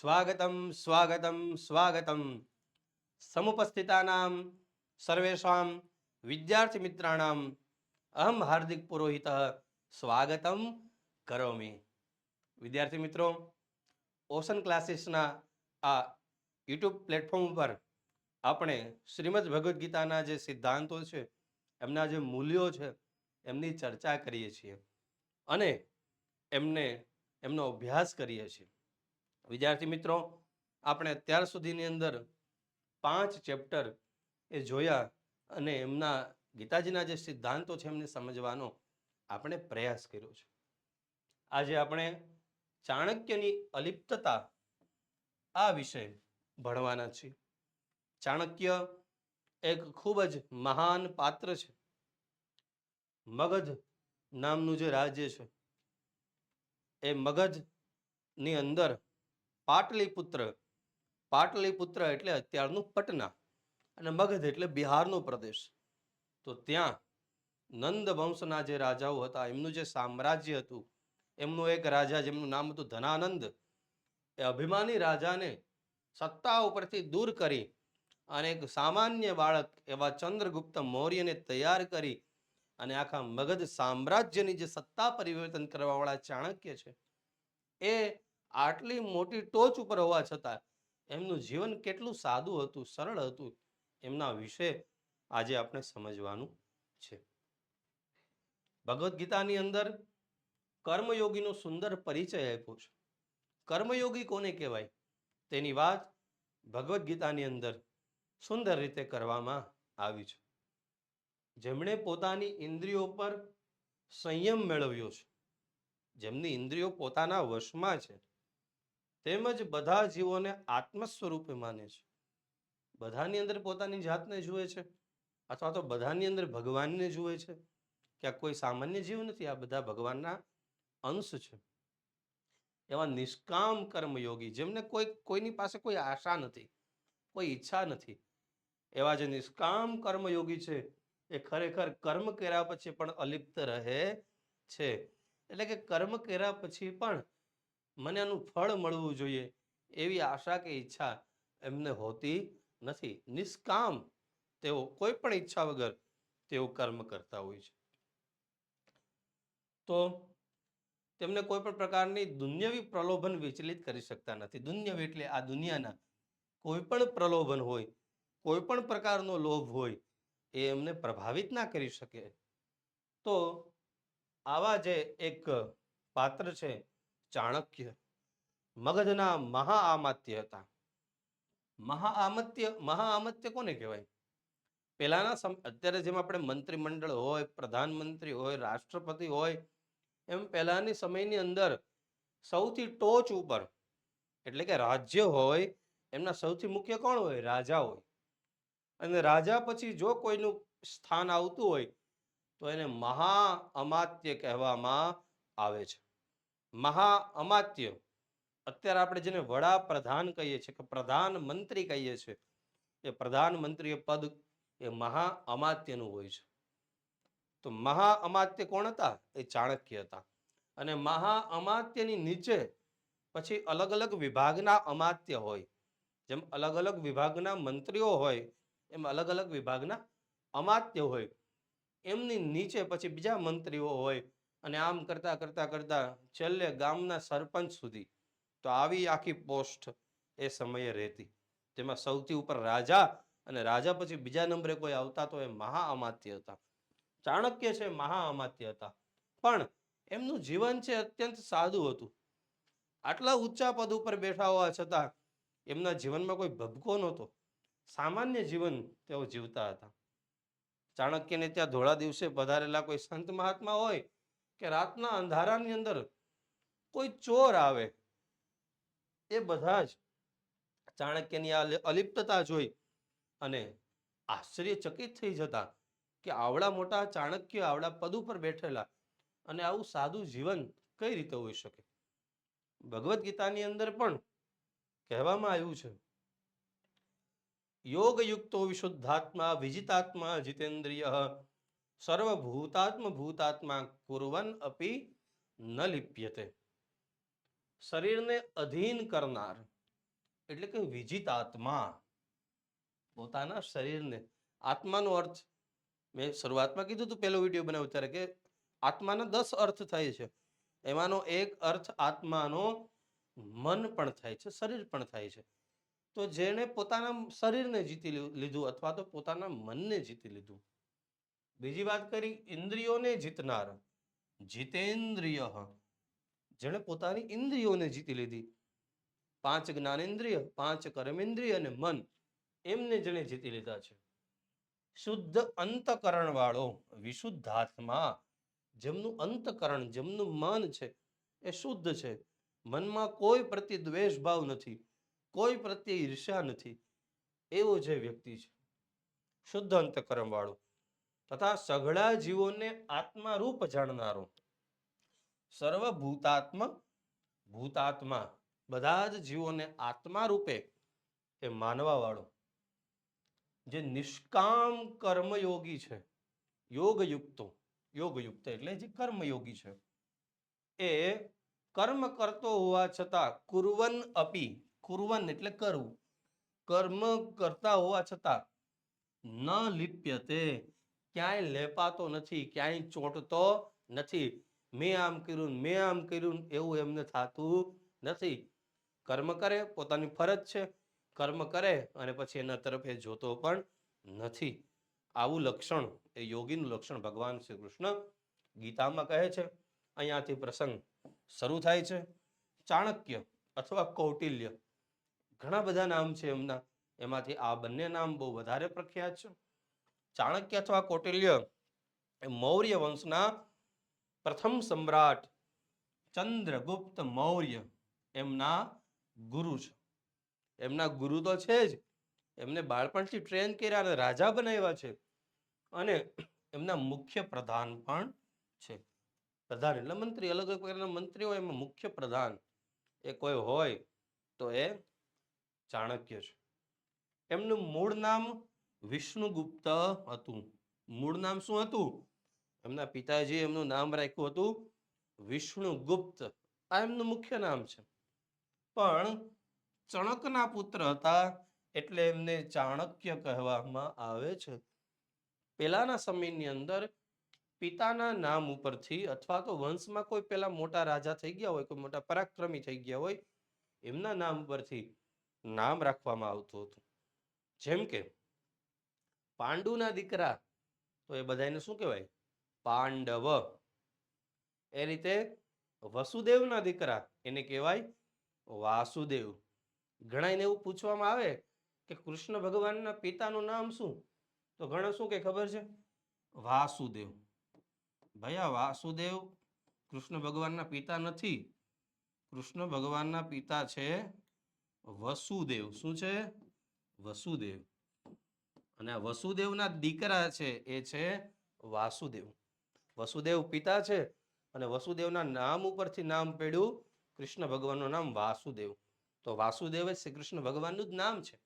સ્વાગતમ સ્વાગતમ સ્વાગતમ. સમુપસ્થિતાનામ, સર્વેષામ વિદ્યાર્થી મિત્રાણામ અહમ હાર્દિક પુરોહિત સ્વાગતમ કરોમી. વિદ્યાર્થી મિત્રો ઓશન ક્લાસીસના આ યુટ્યુબ પ્લેટફોર્મ ઉપર આપણે શ્રીમદ ભગવદ્ ગીતાના જે સિદ્ધાંતો છે, એમના જે મૂલ્યો છે, એમની ચર્ચા કરીએ છીએ. અને એમને, એમનો અભ્યાસ કરીએ છીએ. વિદ્યાર્થી મિત્રો, આપણે અત્યાર સુધીની અંદર પાંચ ચેપ્ટર એ જોયા અને એમના ગીતાજીના જે સિદ્ધાંતો છે એમને સમજવાનો આપણે પ્રયાસ કર્યો છે. આજે આપણે ચાણક્યની અલિપ્તતા આ વિષય ભણવાના છીએ. ચાણક્ય એક ખૂબ જ મહાન પાત્ર છે. મગધ નામનું જે રાજ્ય છે, એ મગધની અંદર પાટલીપુત્ર. પાટલીપુત્ર એટલે અત્યારનું પટના અને મગધ એટલે બિહારનો પ્રદેશ. તો ત્યાં નંદ વંશના જે રાજાઓ હતા, એમનું જે સામ્રાજ્ય હતું, એમનું એક રાજા જેમનું નામ હતું ધનાનંદ, એ અભિમાની રાજાને સત્તા ઉપરથી દૂર કરી અને એક સામાન્ય બાળક એવા ચંદ્રગુપ્ત મૌર્યને તૈયાર કરી અને આખા મગધ સામ્રાજ્યની જે સત્તા પરિવર્તન કરવાવાળા ચાણક્ય છે, એ આટલી મોટી ટોચ ઉપર હોવા છતાં એમનું જીવન કેટલું સાદું હતું, સરળ હતું, એમના વિશે આજે આપણે સમજવાનું છે. ભગવદ્ ગીતાની અંદર કર્મયોગીનો સુંદર પરિચય આપ્યો છે. કર્મયોગી કોને કહેવાય? તેની વાત ભગવદ્ ગીતાની અંદર સુંદર રીતે કરવામાં આવી છે. જેમણે પોતાની ઇન્દ્રિયો પર સંયમ મેળવ્યો છે. જેમની ઇન્દ્રિયો પોતાના વશમાં છે. તેમજ બધા જીવોને આત્મ સ્વરૂપે માને છે. બધાની અંદર પોતાની જાતને જુએ છે અથવા તો બધાની અંદર ભગવાનને જુએ છે. કે આ કોઈ સામાન્ય જીવ નથી, આ બધા ભગવાનના અંશ છે. એવા નિષ્કામ કર્મયોગી જેમને કોઈ, કોઈની પાસે કોઈ આશા નથી, કોઈ ઈચ્છા નથી. એવા જે નિષ્કામ કર્મયોગી છે, એ ખરેખર કર્મ કર્યા પછી પણ અલિપ્ત રહે છે. એટલે કે કર્મ કર્યા પછી પણ મને આનું ફળ મળવું જોઈએ એવી આશા કે ઈચ્છા એમને હોતી નથી. નિષ્કામ તેઓ કોઈ પણ ઈચ્છા વગર તેઓ કર્મ કરતા હોય છે. તો તેમને કોઈ પણ પ્રકારની દુન્યવી પ્રલોભન વિચલિત કરી શકતા નથી. દુન્યવી એટલે આ દુનિયાના કોઈ પણ પ્રલોભન હોય, કોઈ પણ પ્રકારનો લોભ હોય, એ એમને પ્રભાવિત ના કરી શકે. તો આવા જે એક પાત્ર છે ચાણક્ય, મગધના મહાઆમાત્ય હતા. મહાઆમત્ય મહાઆમત્ય કોને કહેવાય? પહેલાના અત્યારે જેમ આપણે મંત્રીમંડળ હોય, પ્રધાનમંત્રી હોય, રાષ્ટ્રપતિ હોય, એમ પહેલાની સમયની અંદર સૌથી ટોચ ઉપર, એટલે કે રાજ્ય હોય, એમના સૌથી મુખ્ય કોણ હોય? રાજા હોય. અને રાજા પછી જો કોઈનું સ્થાન આવતું હોય, તો એને મહા અમાત્ય કહેવામાં આવે છે. મહા અમાત્ય. અત્યારે આપણે જેને વડાપ્રધાન કહીએ છીએ કે પ્રધાનમંત્રી કહીએ છીએ, એ પ્રધાનમંત્રી પદ એ મહા અમાત્યનું હોય છે. તો મહા અમાત્ય કોણ હતા? એ ચાણક્ય હતા. અને મહા અમાત્યની નીચે પછી અલગ અલગ વિભાગના અમાત્ય હોય. જેમ અલગ અલગ વિભાગના મંત્રીઓ હોય, એમ અલગ અલગ વિભાગના અમાત્ય હોય. એમની નીચે પછી બીજા મંત્રીઓ હોય અને આમ કરતા કરતા કરતા છેલ્લે ગામના સરપંચ સુધી તો આવી આખી પોસ્ટ એ સમયે રહેતી. તેમાં સૌથી ઉપર રાજા અને રાજા પછી બીજા નંબરે કોઈ આવતા તો એ મહા અમાત્ય હતા. ચાણક્ય છે મહા અમાત્ય હતા. પણ એમનું જીવન છે અત્યંત સાદું હતું. આટલા ઊંચા પદ ઉપર બેઠા હોવા છતાં એમના જીવનમાં કોઈ ભબકો નહોતો. સામાન્ય જીવન તેઓ જીવતા હતા. ચાણક્યને ત્યાં ધોળા દિવસે પધારેલા કોઈ સંત મહાત્મા હોય કે રાતના અંધારાની અંદર કોઈ ચોર આવે, એ બધા જ ચાણક્યની આ અલિપ્તતા જોઈ અને આશ્ચર્યચકિત થઈ જતા કે આવડા મોટા ચાણક્ય આવડા પદ ઉપર બેઠેલા અને આવું સાદું જીવન કઈ રીતે હોઈ શકે? ભગવદ્ ગીતાની અંદર પણ કહેવામાં આવ્યું છે, યોગયુક્તો વિશુદ્ધાત્મા વિજિતાત્મા જીતેન્દ્રિય સર્વભૂતાત્મ ભૂતાત્મા કુર્વન અપી ન લિપ્યતે. શરીરને અધીન કરનાર, એટલે કે વિજિત આત્મા પોતાના શરીરને. આત્માનો અર્થ, મેં શરૂઆતમાં કીધું હતું પહેલો વીડિયો બનાવ્યો ત્યારે કે આત્માના દસ અર્થ થાય છે. એમાંનો એક અર્થ આત્માનો મન પણ થાય છે, શરીર પણ થાય છે. તો જેણે પોતાના શરીરને જીતી લીધું અથવા તો પોતાના મનને જીતી લીધું. બીજી વાત કરી, ઇન્દ્રિયોને જીતનાર. જીતેન્દ્રિય. જેણે પોતાની ઇન્દ્રિયોને જીતી લીધી. પાંચ જ્ઞાનેન્દ્રિય, પાંચ કર્મેન્દ્રિય અને મન એમને જેણે જીતી લીધા છે. શુદ્ધ અંતકરણ વાળો વિશુદ્ધાત્મા, જેમનું અંતકરણ, જેમનું મન છે, એ શુદ્ધ છે. મનમાં કોઈ પ્રત્યે દ્વેષ ભાવ નથી, કોઈ પ્રત્યે ઈર્ષ્યા નથી. એવો જે વ્યક્તિ છે. શુદ્ધ અંતકરણ વાળો તથા સઘળા જીવોને આત્મારૂપ જાણનારો. સર્વભૂતાત્મ, ભૂતાત્મા, બધા જ જીવોને આત્મા રૂપે એ માનવા વાળો જે નિષ્કામ કર્મયોગી છે, યોગયુક્તો, યોગયુક્ત એટલે જે કર્મયોગી છે, એ કર્મ કરતો હોવા છતાં કુરવન અપી, કુર્વન એટલે કરવું, કર્મ કરતા હોવા છતાં ન લિપ્યતે. ક્યાંય લેપાતો નથી, ક્યાંય ચોંટતો નથી. મેં આમ કર્યું મેં આમ કર્યું એવું એમને થતું નથી. કર્મ કરે, પોતાની ફરજ છે. કર્મ કરે અને પછી એના તરફ એ જોતો પણ નથી. આવું લક્ષણ, એ યોગીનું લક્ષણ ભગવાન શ્રી કૃષ્ણ ગીતામાં કહે છે. અહીંયાથી પ્રસંગ શરૂ થાય છે. ચાણક્ય અથવા કૌટિલ્ય. ઘણા બધા નામ છે એમના. એમાંથી આ બંને નામ બહુ વધારે પ્રખ્યાત છે. ચાણક્ય અથવા કૌટિલ્ય એ મૌર્ય વંશના પ્રથમ સમ્રાટ ચંદ્રગુપ્ત મૌર્ય એમના ગુરુ છે. એમના ગુરુ તો છે જ. એમને બાળપણથી ટ્રેન કર્યા અને રાજા બનાવ્યા છે. અને એમના મુખ્ય પ્રધાન પણ છે. પ્રધાન એટલે મંત્રી. અલગ અલગ પ્રકારના મંત્રી હોય એમાં મુખ્ય પ્રધાન. એ કોઈ હોય તો એ ચાણક્ય છે. એમનું મૂળ નામ વિષ્ણુગુપ્ત હતું. મૂળ નામ શું હતું? એમના પિતાજી એમનું નામ રાખ્યું હતું વિષ્ણુગુપ્ત. આ એમનું મુખ્ય નામ છે. પણ ચણકના પુત્ર હતા એટલે એમને ચાણક્ય કહેવામાં આવે છે. પેલાના સમયની અંદર પિતાના નામ ઉપરથી અથવા તો વંશમાં કોઈ પેલા મોટા રાજા થઈ ગયા હોય, કોઈ મોટા પરાક્રમી થઈ ગયા હોય, એમના નામ પરથી નામ રાખવામાં આવતું હતું. જેમ કે પાંડુના દીકરા, તો એ બધાને શું કહેવાય? પાંડવ. એ રીતે વસુદેવના દીકરા, એને કહેવાય વાસુદેવ. ઘણાને એવું પૂછવામાં આવે કે કૃષ્ણ ભગવાનના પિતાનું નામ શું? તો ઘણા શું કે ખબર છે? વાસુદેવ. ભયા વાસુદેવ કૃષ્ણ ભગવાનના પિતા નથી. કૃષ્ણ ભગવાનના પિતા છે વસુદેવ. શું છે? વસુદેવ. અને વસુદેવના દીકરા છે, એ છે વાસુદેવ. વસુદેવ પિતા છે અને વસુદેવના નામ ઉપરથી નામ પડ્યું કૃષ્ણ ભગવાનનું નામ વાસુદેવ. તો વાસુદેવ એ શ્રી કૃષ્ણ ભગવાનનું જ નામ છે.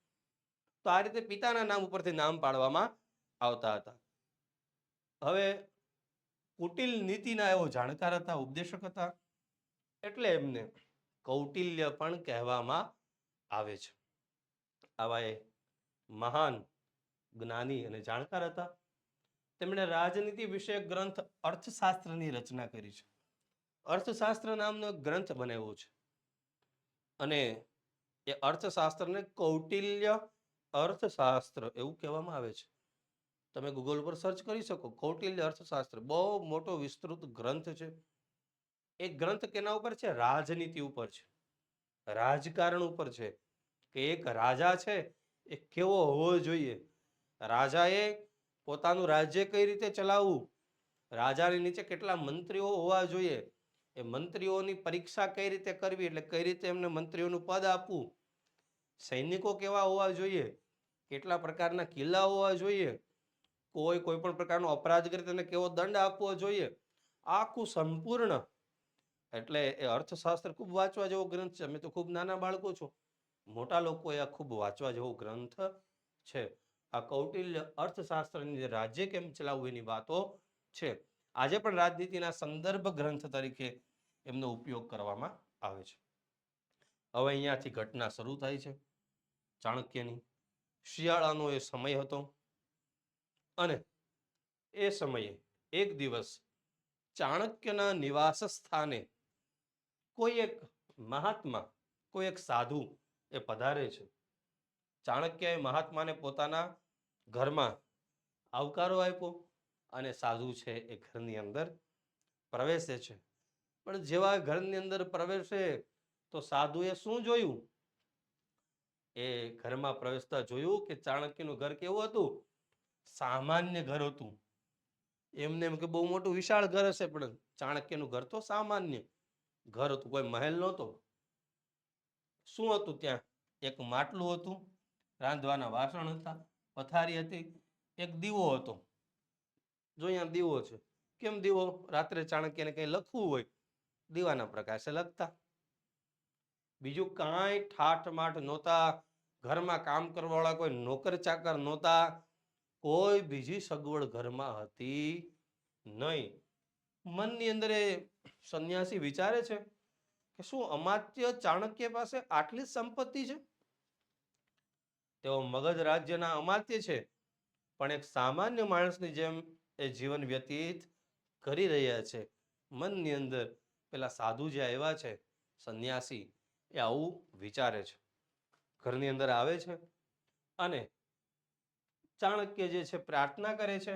તો આ રીતે પિતાના નામ ઉપરથી નામ પાડવામાં આવતા હતા. હવે કુટિલ નીતિના એવો જાણકાર હતા, ઉપદેશક હતા, એટલે એમને કૌટિલ્ય પણ કહેવામાં આવે છે. આવા એ મહાન જ્ઞાની અને જાણકાર હતા. તેમણે રાજનીતિ વિષયક ગ્રંથ અર્થશાસ્ત્રની રચના કરી છે. અર્થશાસ્ત્ર નામનો ગ્રંથ બનાવ્યો છે. અને એ અર્થશાસ્ત્રને કૌટિલ્ય અર્થશાસ્ત્ર એવું કહેવામાં આવે છે. તમે ગૂગલ પર સર્ચ કરી શકો, કૌટિલ્ય અર્થશાસ્ત્ર. બહુ મોટો વિસ્તૃત ગ્રંથ છે. એ ગ્રંથ કેના ઉપર છે? રાજનીતિ ઉપર છે. રાજકારણ ઉપર છે. કે એક રાજા છે, એ કેવો હોવો જોઈએ? રાજાએ પોતાનું રાજ્ય કઈ રીતે ચલાવવું? રાજાની નીચે કેટલા મંત્રીઓ હોવા જોઈએ? એ મંત્રીઓની પરીક્ષા કઈ રીતે કરવી? એટલે કઈ રીતે એમને મંત્રીઓનું પદ આપવું? સૈનિકો કેવા હોવા જોઈએ? કેટલા પ્રકારના કિલ્લા હોવા જોઈએ? કોઈ કોઈ પણ પ્રકારનો અપરાધ કરે તેને કેવો દંડ આપવો જોઈએ? આખું સંપૂર્ણ. એટલે એ અર્થશાસ્ત્ર ખૂબ વાંચવા જેવો ગ્રંથ છે. અમે તો ખૂબ નાના બાળકો છો. મોટા લોકોએ આ ખૂબ વાંચવા જેવો ગ્રંથ છે. આ કૌટિલ્ય અર્થશાસ્ત્રની રાજ્ય કેમ ચલાવવું એની વાતો છે. આજે પણ રાજનીતિના સંદર્ભ ગ્રંથ તરીકે એમનો ઉપયોગ કરવામાં આવે છે. હવે અહીંયાથી ઘટના શરૂ થાય છે. ચાણક્યની શિયાળાનો એ સમય હતો અને એ સમયે એક દિવસ ચાણક્યના નિવાસ સ્થાને કોઈ એક મહાત્મા, કોઈ એક સાધુ એ પધારે છે. ચાણક્યએ મહાત્માને પોતાના ઘરમાં આવકારો આપ્યો અને સાધુ છે એ ઘરની અંદર પ્રવેશે છે. પણ જેવા ઘરની અંદર પ્રવેશે તો સાધુએ શું જોયું? એ ઘરમાં પ્રવેશતા જોયું કે ચાણક્યનું ઘર કેવું હતું? સામાન્ય ઘર હતું. એમને એમ કે બહુ મોટું વિશાળ ઘર હશે, પણ ચાણક્યનું ઘર તો સામાન્ય. ઘર હતું, કોઈ મહેલ નહોતો. શું હતું ત્યાં? એક માટલું હતું, રાંધવાના વાસણ હતા. પથારી હતી, એક દીવો હતો. જો અહીંયા દીવો છે, કેમ દીવો? રાત્રે ચાણક્યને કંઈ લખવું હોય, દીવાના પ્રકાશે લખતા. બીજું કાંઈ ઠાઠ માઠ નહોતા, ઘરમાં કામ કરવાવાળા કોઈ નોકર ચાકર નહોતા, કોઈ બીજી સગવડ ઘરમાં હતી નહીં. મનની અંદર એ સંન્યાસી વિચારે છે કે શું અમાત્ય ચાણક્ય પાસે આટલી સંપત્તિ છે? તેઓ મગધ રાજ્યના અમાત્ય છે. પણ એક સામાન્ય માણસની જેમ એ જીવન વ્યતીત કરી રહ્યા છે. મનની અંદર પેલા સાધુ જે આવ્યા છે, સંન્યાસી, એ આવું વિચારે છે. ઘરની અંદર આવે છે અને ચાણક્ય જે છે પ્રાર્થના કરે છે.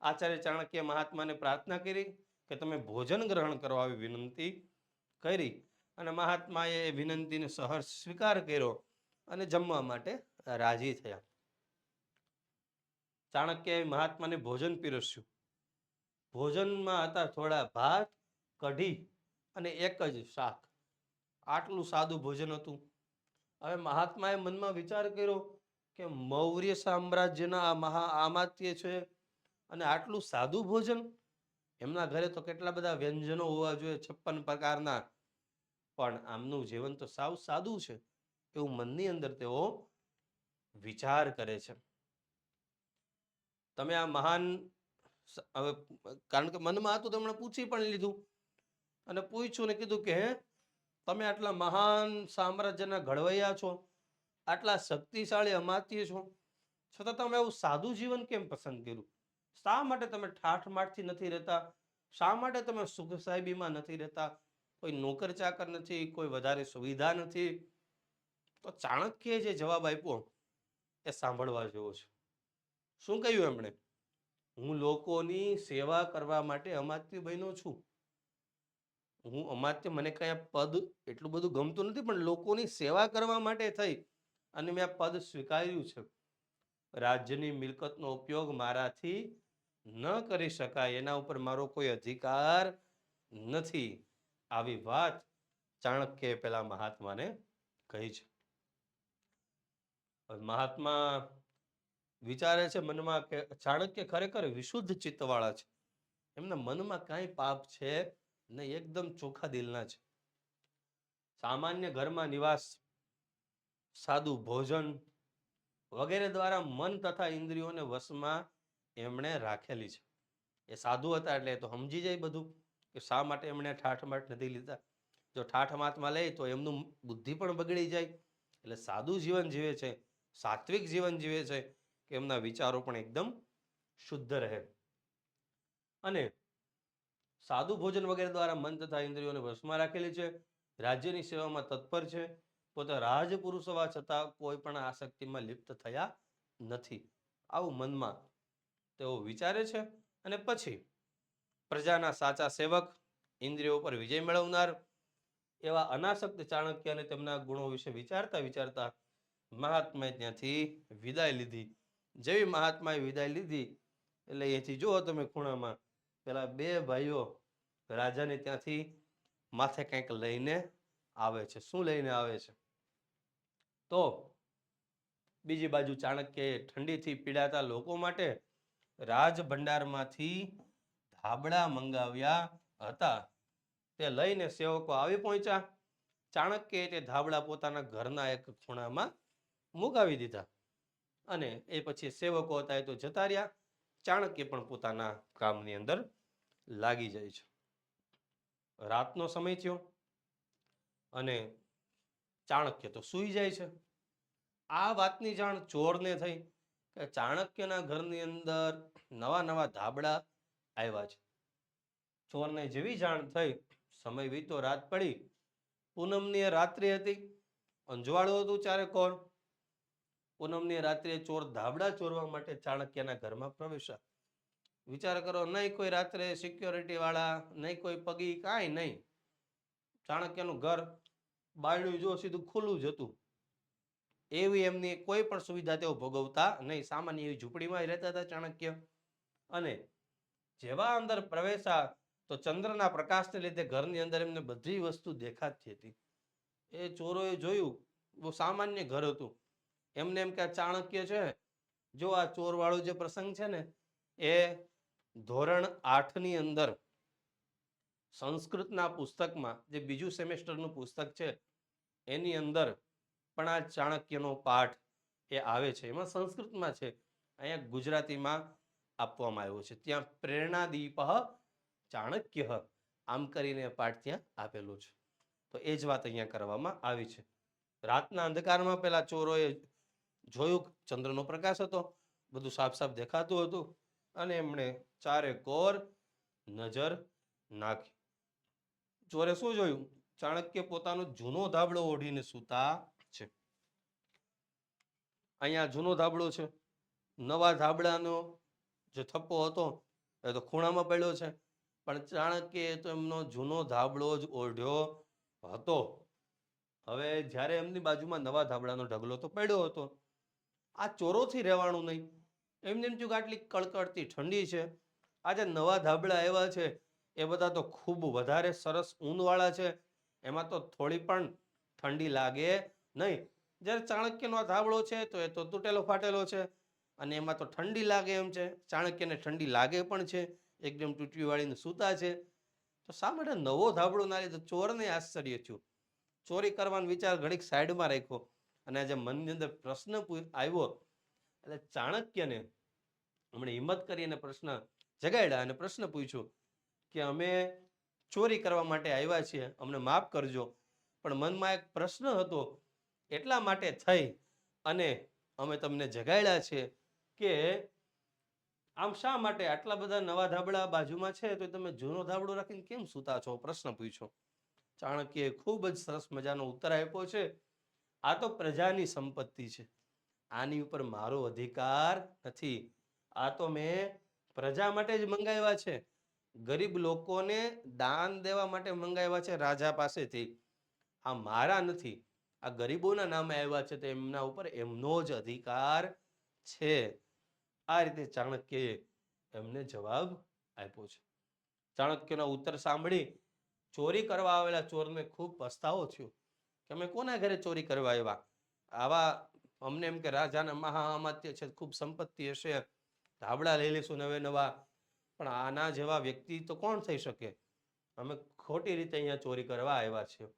આચાર્ય ચાણક્ય મહાત્માને પ્રાર્થના કરી કે તમે ભોજન ગ્રહણ કરવા આવી વિનંતી કરી અને મહાત્માએ એ વિનંતીને સહર્ષ સ્વીકાર કર્યો અને જમવા માટે રાજી થયા. ચાણક્ય મહાત્માને ભોજન પીરસ્યું. ભોજનમાં હતા થોડા ભાત, કઢી અને એક જ શાક. આટલું સાદું ભોજન હતું. હવે મહાત્માએ મનમાં વિચાર કર્યો કે મૌર્ય સામ્રાજ્યના આ મહા આમાત્ય છે અને આટલું સાદું ભોજન? એમના ઘરે તો કેટલા બધા વ્યંજનો હોવા જોઈએ છપ્પન પ્રકારના. પણ આમનું જીવન તો સાવ સાદું છે. એવું મનની અંદર તેઓ વિચાર કરે છે. તમે આ મહાન હવે, કારણ કે મનમાં હતું તેમણે પૂછી પણ લીધું. અને પૂછ્યું ને કીધું કે તમે આટલા મહાન સામ્રાજ્યના ઘડવૈયા છો, આટલા શક્તિશાળી અમાત્ય છો. છતાં તમે એવું સાદું જીવન કેમ પસંદ કર્યું? શા માટે તમે ઠાઠમાઠથી નથી રહેતા? શા માટે તમે સુખ સાહેબીમાં નથી રહેતા? કોઈ નોકર ચાકર નથી, કોઈ વધારે સુવિધા નથી. તો ચાણક્યએ જે જવાબ આપ્યો એ સાંભળવા જેવો છે. શું કહ્યું એમણે? હું લોકોની સેવા કરવા માટે અમાત્ય બહેનો છું. હું અમાત્ય મને કયા પદ એટલું બધું ગમતું નથી, પણ લોકોની સેવા કરવા માટે થઈ અને મેં આ પદ સ્વીકાર્યું છે. રાજ્યની મિલકતનો ઉપયોગ મારાથી ન કરી શકાય, એના ઉપર મારો કોઈ અધિકાર નથી. આવી વાત ચાણક્યએ પેલા મહાત્માને કહી છે. મહાત્મા વિચારે છે મનમાં કે ચાણક્ય ખરેખર વિશુદ્ધ ચિત્તવાળા છે. એમના મનમાં કાંઈ પાપ છે નહીં, એકદમ ચોખ્ખા દિલના છે. સામાન્ય ઘરમાં નિવાસ, સાદું ભોજન વગેરે દ્વારા મન તથા ઇન્દ્રિયોને વશમાં એમણે રાખેલી છે. એ સાધુ હતા એટલે એ તો સમજી જાય બધું કે શા માટે એમણે ઠાઠમાઠ નથી લીધા. જો ઠાઠમાઠમાં લે તો એમનું બુદ્ધિ પણ બગડી જાય. એટલે સાદું જીવન જીવે છે. સાત્વિક જીવન જીવે છે કે એમના વિચારો પણ એકદમ શુદ્ધ રહે. અને સાદું ભોજન વગેરે દ્વારા મન તથા ઇન્દ્રિયોને વશમાં રાખેલી છે, રાજ્યની સેવામાં તત્પર છે, પોતે રાજપુરુષ હોવા છતાં કોઈ પણ આસક્તિમાં લિપ્ત થયા નથી. આવું મનમાં તેઓ વિચારે છે અને પછી પ્રજાના સાચા સેવક, ઇન્દ્રિયો પર વિજય મેળવનાર એવા અનાસક્ત ચાણક્ય અને તેમના ગુણો વિશે વિચારતા વિચારતા મહાત્માએ ત્યાંથી વિદાય લીધી. જેવી મહાત્માએ વિદાય લીધી, એટલે અહીંથી જુઓ તમે ખૂણામાં, પેલા બે ભાઈઓ રાજાને ત્યાંથી માથે કંઈક લઈને આવે છે. શું લઈને આવે છે? તો બીજી બાજુ ચાણક્યએ ઠંડીથી પીડાતા લોકો માટે રાજભંડારમાંથી ધાબળા મંગાવ્યા હતા. તે લઈને સેવકો આવી પહોંચ્યા. ચાણક્યએ તે ધાબળા પોતાના ઘરના એક ખૂણામાં મુકાવી દીધા. અને એ પછી સેવકો હતા એ તો જતા રહ્યા. ચાણક્ય પણ પોતાના કામની અંદર લાગી જાય છે. રાતનો સમય થયો અને ચાણક્ય તો સૂઈ જાય છે. આ વાતની જાણ ચોરને થઈ કે ચાણક્યના ઘરની અંદર નવા નવા ધાબળા આવ્યા છે. ચોરને જેવી જાણ થઈ, સમય વીતો, રાત પડી. પૂનમની રાત્રિ હતી અંજવાળું હતું ચારે કોર પૂનમની રાત્રે ચોર ધાબડા ચોરવા માટે ચાણક્યના ઘરમાં પ્રવેશ્યા. વિચાર કરો, નહીં કોઈ રાત્રે સિક્યોરિટી વાળા, નહીં કોઈ પગી, કાંઈ નહીં. ચાણક્યનું ઘર બાયણું જો સીધું ખુલ્લું જ હતું. એવી એમની કોઈ પણ સુવિધા તેઓ ભોગવતા નહીં. સામાન્ય એવી ઝૂંપડીમાં રહેતા હતા ચાણક્ય. અને જેવા અંદર પ્રવેશા તો ચંદ્રના પ્રકાશને લીધે ઘરની અંદર એમને બધી વસ્તુ દેખાતી હતી. એ ચોરોએ જોયું, બહુ સામાન્ય ઘર હતું. એમને એમ કે આ ચાણક્ય છે. જો આ ચોરવાળો જે પ્રસંગ છે ને, એ ધોરણ આઠની અંદર સંસ્કૃતના પુસ્તકમાં, જે બીજું સેમેસ્ટરનું પુસ્તક છે, એની અંદર પણ આ ચાણક્યનો પાઠ એ આવે છે. એમાં સંસ્કૃતમાં છે. અહીંયા ગુજરાતીમાં આપવામાં આવ્યો છે. ત્યાં પ્રેરણાદીપ ચાણક્ય. આમ કરીને પાઠ ત્યાં આપેલો છે. તો એ જ વાત અહીંયા કરવામાં આવી છે. રાતના અંધકારમાં પેલા ચોરોએ જોયું ચંદ્રનો પ્રકાશ હતો, બધું સાફ સાફ દેખાતું હતું અને એમણે ચારે કોર નજર નાખી. ચોરે શું જોયું? ચાણક્ય પોતાનો જૂનો ધાબળો ઓઢીને સૂતા છે. અહીંયા જૂનો ધાબળો છે. નવા ધાબળાનો જે થપ્પો હતો, એ તો ખૂણામાં પડ્યો છે. પણ ચાણક્યએ તો એમનો જૂનો ધાબળો જ ઓઢ્યો હતો. હવે જ્યારે એમની બાજુમાં નવા ધાબળાનો ઢગલો તો પડ્યો હતો. આ ચોરોથી રહેવાનું નહીં. એમને એમ થયું કે આટલી કડકડતી ઠંડી છે આ જે નવા ધાબળા આવ્યા છે, એ બધા તો ખૂબ વધારે સરસ ઊંધવાળા છે. એમાં તો થોડી પણ ઠંડી લાગે નહીં. જ્યારે ચાણક્યનો આ ધાબળો છે, તો એ તો તૂટેલો ફાટેલો છે અને એમાં તો ઠંડી લાગે એમ છે. ચાણક્યને ઠંડી લાગે પણ છે, એકદમ તૂટવી વાળીને સૂતા છે. તો શા માટે નવો ધાબળો ના લીધો ચોરને આશ્ચર્ય થયું. ચોરી કરવાનો વિચાર ઘડીક સાઈડમાં રાખ્યો. અને આજે મનની અંદર પ્રશ્ન આવ્યો, એટલે ચાણક્યને હમણે હિંમત કરીને પ્રશ્ન જગાડ્યા અને પ્રશ્ન પૂછ્યો કે અમે ચોરી કરવા માટે આવ્યા છીએ, અમને માફ કરજો. પણ મનમાં એક પ્રશ્ન હતો, એટલા માટે થઈ અને અમે તમને જગાડ્યા છે કે આમ શા માટે આટલા બધા નવા ધાબળા બાજુમાં છે, તો તમે જૂનો ધાબળો રાખીને કેમ સૂતા છો? પ્રશ્ન પૂછ્યો. ચાણક્યએ ખૂબ જ સરસ મજાનો ઉત્તર આપ્યો છે. આ તો પ્રજાની સંપત્તિ છે. આની ઉપર મારો અધિકાર નથી. આ તો મેં પ્રજા માટે જ મંગાવ્યા છે. ગરીબ લોકોને દાન દેવા માટે મંગાવ્યા છે રાજા પાસેથી. આ મારા નથી. આ ગરીબોના નામે આવ્યા છે તો એમના ઉપર એમનો જ અધિકાર છે. આ રીતે ચાણક્યએ એમને જવાબ આપ્યો છે. ચાણક્યનો ઉત્તર સાંભળી ચોરી કરવા આવેલા ચોરને ખૂબ પસ્તાવો થયો. કે અમે કોના ઘરે ચોરી કરવા આવ્યા? આવા અમને એમ કે, રાજાના મહાઅમાત્ય છે, ખૂબ સંપત્તિ હશે. ધાબળા લઈ લઈશું નવે નવા. પણ આના જેવા વ્યક્તિ તો કોણ થઈ શકે? અમે ખોટી રીતે અહીંયા ચોરી કરવા આવ્યા છીએ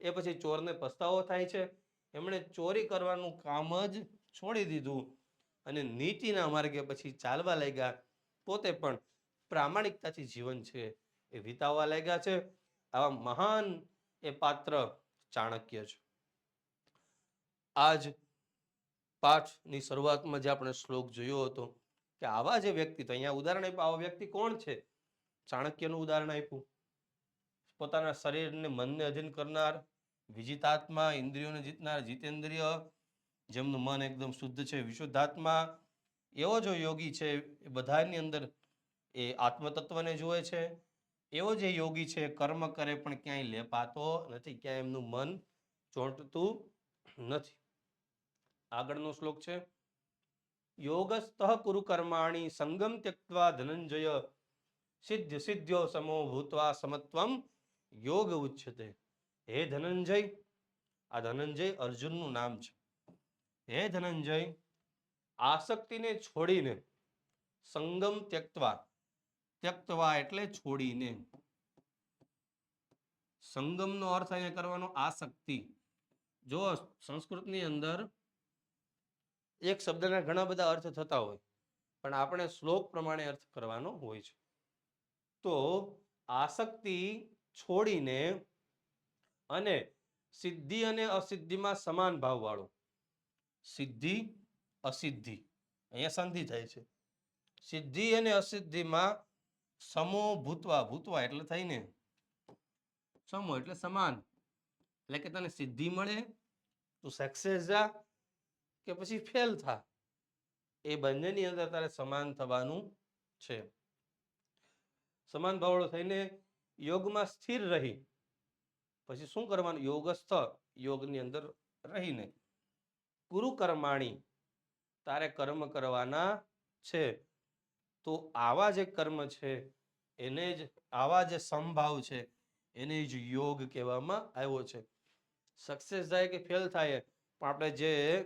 એ પછી ચોરને પસ્તાવો થાય છે. એમણે ચોરી કરવાનું કામ જ છોડી દીધું. અને નીતિના માર્ગે પછી ચાલવા લાગ્યા. પોતે પણ પ્રામાણિકતાથી જીવન છે એ વિતાવવા લાગ્યા છે. આવા મહાન એ પાત્ર ચાણક્ય છે. આજ પાઠની શરૂઆતમાં જે આપણે શ્લોક જોયો હતો કે આવા જે વ્યક્તિ, તો અહીંયા ઉદાહરણ આપ્યું, આવા વ્યક્તિ કોણ છે? ચાણક્યનું ઉદાહરણ આપ્યું. પોતાના શરીરને મનને અધીન કરનાર, વિજિતાત્મા, ઇન્દ્રિયોને જીતનાર, જીતેન્દ્રિય, જેમનું મન એકદમ શુદ્ધ છે, વિશુદ્ધાત્મા, એવો જો યોગી છે, એ બધાની અંદર એ આત્મતત્વને જુએ છે એવો જે યોગી છે, કર્મ કરે પણ ક્યાંય લેપાતો નથી, ક્યાંય એમનું મન ચોંટતું નથી. આગળનો શ્લોક છે, યોગસ્તઃ કુરુ કર્માણી સંગમ ત્યક્વા ધનંજય સિદ્ધ સિદ્ધ્યો સમો ભૂતવા સમત્વમ યોગ ઉચ્યતે. હે ધનંજય, આ ધનંજય અર્જુનનું નામ છે. હે ધનંજય, આસક્તિને છોડીને સંગમ ત્યક્તવા ત્યક્તવા એટલે છોડીને. સંગમનો અર્થ અહીંયા કરવાનો આસક્તિ. જો સંસ્કૃતની અંદર એક શબ્દના ઘણા બધા અર્થ થતા હોય, પણ આપણે શ્લોક પ્રમાણે અર્થ કરવાનો હોય છે. તો આસક્તિ છોડીને અને સિદ્ધિ અને અસિદ્ધિમાં સમાન ભાવવાળો. સિદ્ધિ, અસિદ્ધિ. અહીંયા સંધિ થાય છે. સિદ્ધિ અને અસિદ્ધિમાં સમો ભૂતવા ભૂતવા એટલે થઈને સમો એટલે સમાન. એટલે કે તને સિદ્ધિ મળે, તું સક્સેસ જા, કે પછી ફેલ થા. એ બંનેની અંદર તારે સમાન થવાનું છે. સમાન ભાવળો થઈને યોગમાં સ્થિર રહી. પછી શું કરવાનું? યોગસ્થ યોગની અંદર રહીને. ગુરુ કર્માણી તારે કર્મ કરવાના છે. તો આવા જે કર્મ છે, એને જ આવા જે સંભાવ છે, એને જ યોગ કહેવામાં આવ્યો છે. સક્સેસ થાય કે ફેલ થાય, પણ આપણે જે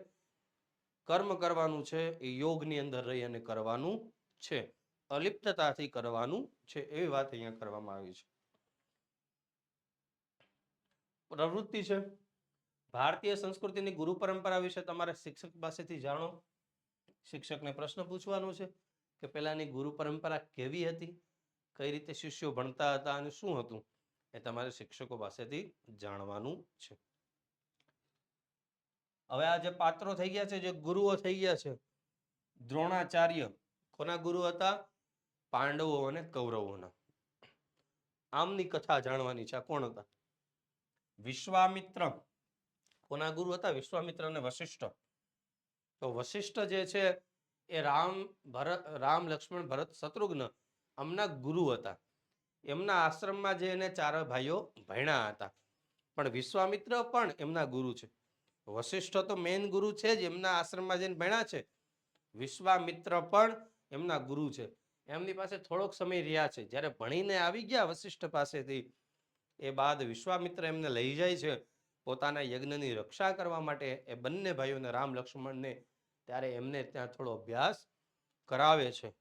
કર્મ કરવાનું છે, એ યોગની અંદર રહી અને કરવાનું છે. અલિપ્તતાથી કરવાનું છે, એવી વાત અહીંયા કરવામાં આવી છે. પ્રવૃત્તિ છે. ભારતીય સંસ્કૃતિની ગુરુ પરંપરા વિશે તમારે શિક્ષક પાસેથી જાણો. શિક્ષકને પ્રશ્ન પૂછવાનો છે. કે પહેલાંની ગુરુ પરંપરા કેવી હતી? કઈ રીતે શિષ્યો ભણતા હતા અને શું હતું? એ તમારે શિક્ષકો પાસેથી જાણવાનું છે. હવે આ જે પાત્રો થઈ ગયા છે, જે ગુરુઓ થઈ ગયા છે, દ્રોણાચાર્ય કોના ગુરુ હતા? પાંડવો અને કૌરવોના. આમની કથા જાણવાની છે. કોણ હતા? વિશ્વામિત્ર કોના ગુરુ હતા? વિશ્વામિત્ર અને વશિષ્ઠ. તો વશિષ્ઠ જે છે એ રામ ભરત રામ લક્ષ્મણ ભરત શત્રુઘ્ન આમના ગુરુ હતા. એમના આશ્રમમાં જે એને ચાર ભાઈઓ ભણ્યા હતા. પણ વિશ્વામિત્ર પણ એમના ગુરુ છે. વશિષ્ઠ તો મેઇન ગુરુ છે જ, એમના આશ્રમમાં જઈને ભણ્યા છે. વિશ્વામિત્ર પણ એમના ગુરુ છે. એમની પાસે થોડોક સમય રહ્યા છે. જ્યારે ભણીને આવી ગયા વશિષ્ઠ પાસેથી, એ બાદ વિશ્વામિત્ર એમને લઈ જાય છે. પોતાના યજ્ઞની રક્ષા કરવા માટે એ બંને ભાઈઓને રામ લક્ષ્મણને ત્યારે એમને ત્યાં થોડો અભ્યાસ કરાવે છે.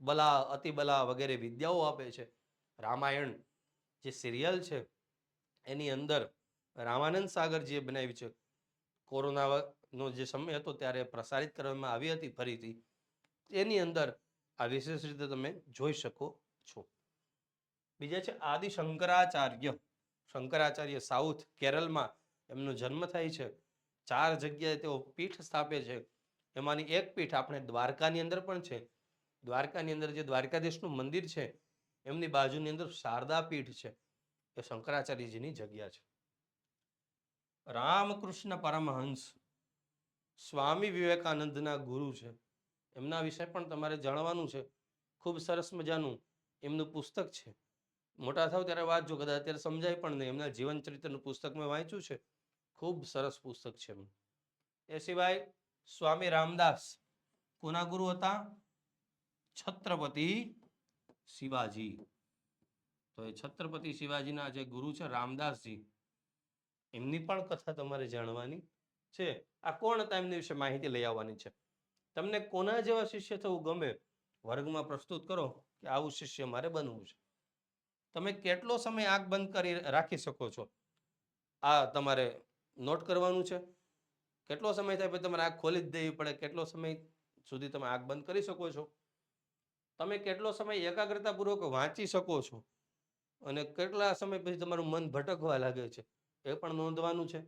બલા, અતિબલા વગેરે વિદ્યાઓ આપે છે. રામાયણ જે સિરિયલ છે, એની અંદર રામાનંદ સાગરજીએ બનાવી છે. કોરોનાનો જે સમય હતો ત્યારે પ્રસારિત કરવામાં આવી હતી ફરીથી. એની અંદર આ વિશેષ રીતે તમે જોઈ શકો છો. બીજા છે આદિ શંકરાચાર્ય શંકરાચાર્ય સાઉથ કેરળમાં એમનો જન્મ થાય છે. ચાર જગ્યાએ તેઓ પીઠ સ્થાપે છે. એમાંની એક પીઠ આપણે દ્વારકાની અંદર પણ છે. દ્વારકાની અંદર જે દ્વારકાધીશનું મંદિર છે, એમની બાજુની અંદર શારદા પીઠ છે. એ શંકરાચાર્યજીની જગ્યા છે. રામકૃષ્ણ પરમહંસ સ્વામી વિવેકાનંદના ગુરુ છે. એમના વિશે પણ તમારે જાણવાનું છે. ખૂબ સરસ મજાનું એમનું પુસ્તક છે. મોટા થાવ ત્યારે વાંચજો, કદાચ અત્યારે સમજાય પણ નહીં. એમના જીવન ચરિત્રનું પુસ્તક મેં વાંચ્યું છે. ખૂબ સરસ પુસ્તક છે એમનું. એ સિવાય સ્વામી રામદાસ કોના ગુરુ હતા છત્રપતિ શિવાજી. તો એ છત્રપતિ શિવાજીના જે ગુરુ છે રામદાસજી, એમની પણ કથા તમારે જાણવાની છે. આ કોણ હતા? એમની વિશે માહિતી લઈ આવવાની છે. તમને કોના જેવા શિષ્ય થવું ગમે? વર્ગમાં પ્રસ્તુત કરો કે આવું શિષ્ય મારે બનવું છે. તમે કેટલો સમય આંખ બંધ કરી રાખી શકો છો? આ તમારે નોટ કરવાનું છે. કેટલો સમય થાય પછી તમારે આગ ખોલી જ દેવી પડે? કેટલો સમય સુધી તમે આગ બંધ કરી શકો છો? તમે કેટલો સમય એકાગ્રતાપૂર્વક વાંચી શકો છો? અને કેટલા સમય પછી તમારું મન ભટકવા લાગે છે? એ પણ નોંધવાનું છે.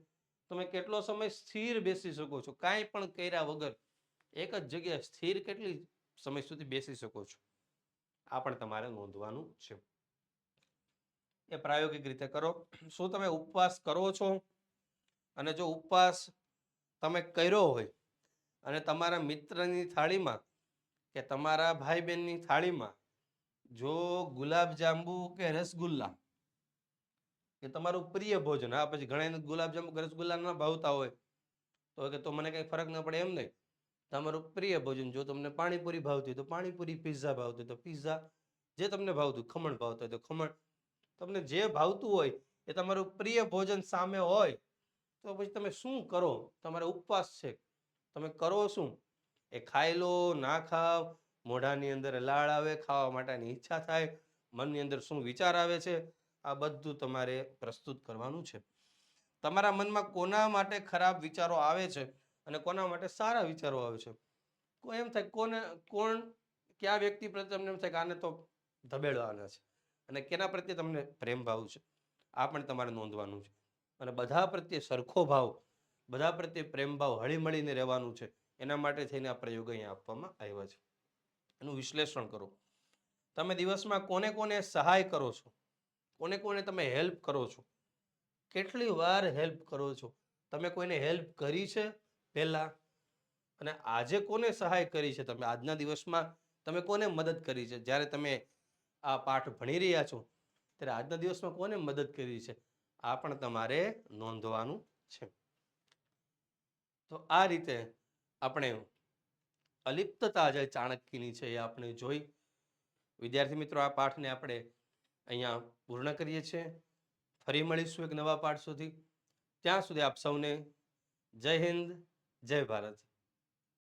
તમે કેટલો સમય સ્થિર બેસી શકો છો? કાંઈ પણ કર્યા વગર એક જ જગ્યાએ સ્થિર કેટલી સમય સુધી બેસી શકો છો? આ પણ તમારે નોંધવાનું છે. એ પ્રાયોગિક રીતે કરો. શું તમે ઉપવાસ કરો છો? અને જો ઉપવાસ તમે કર્યો હોય અને તમારા મિત્રની થાળીમાં કે તમારા ભાઈ બહેનની થાળીમાં જો ગુલાબ જાંબુ કે રસગુલ્લા એ તમારું પ્રિય ભોજન, હા, પછી ઘણા ગુલાબ જાંબુ કે રસગુલ્લા ભાવતા હોય, તો કે તો મને કંઈ ફરક ન પડે એમ નહીં. તમારું પ્રિય ભોજન, જો તમને પાણીપુરી ભાવતી હોય તો પાણીપુરી પિઝા ભાવતી તો પિઝા જે તમને ભાવતું ખમણ ભાવતું હોય તો ખમણ. તમને જે ભાવતું હોય એ તમારું પ્રિય ભોજન સામે હોય તો પછી તમે શું કરો? તમારે ઉપવાસ છે. તમે કરો શું? એ ખાઈ લો, ના ખાવ, મોઢાની અંદર લાળ આવે, ખાવા માટેની ઈચ્છા થાય, મનની અંદર શું વિચાર આવે છે? આ બધું તમારે પ્રસ્તુત કરવાનું છે. તમારા મનમાં કોના માટે ખરાબ વિચારો આવે છે અને કોના માટે સારા વિચારો આવે છે? કોઈ એમ થાય કોને, કોણ, કયા વ્યક્તિ પ્રત્યે તમને એમ થાય કે આને તો ધબેડવાના છે અને કેના પ્રત્યે તમને પ્રેમ ભાવ છે? આ પણ તમારે નોંધવાનું છે. અને બધા પ્રત્યે સરખો ભાવ, બધા પ્રત્યે પ્રેમભાવ હળીમળીને રહેવાનું છે. એના માટે થઈને આ પ્રયોગ અહીંયા આપવામાં આવ્યા છે. એનું વિશ્લેષણ કરો. તમે દિવસમાં કોને કોને સહાય કરો છો? કોને કોને તમે હેલ્પ કરો છો? કેટલી વાર હેલ્પ કરો છો? તમે કોઈને હેલ્પ કરી છે પહેલાં? અને આજે કોને સહાય કરી છે? તમે આજના દિવસમાં તમે કોને મદદ કરી છે? જ્યારે તમે આ પાઠ ભણી રહ્યા છો, ત્યારે આજના દિવસમાં કોને મદદ કરી છે? આ પણ તમારે નોંધવાનું છે. તો આ રીતે આપણે અલિપ્તતા જે ચાણક્યની છે એ આપણે જોઈ. વિદ્યાર્થી મિત્રો, આ પાઠને આપણે અહીંયા પૂર્ણ કરીએ છીએ. ફરી મળીશું એક નવા પાઠ સુધી. ત્યાં સુધી આપ સૌને જય હિન્દ, જય ભારત.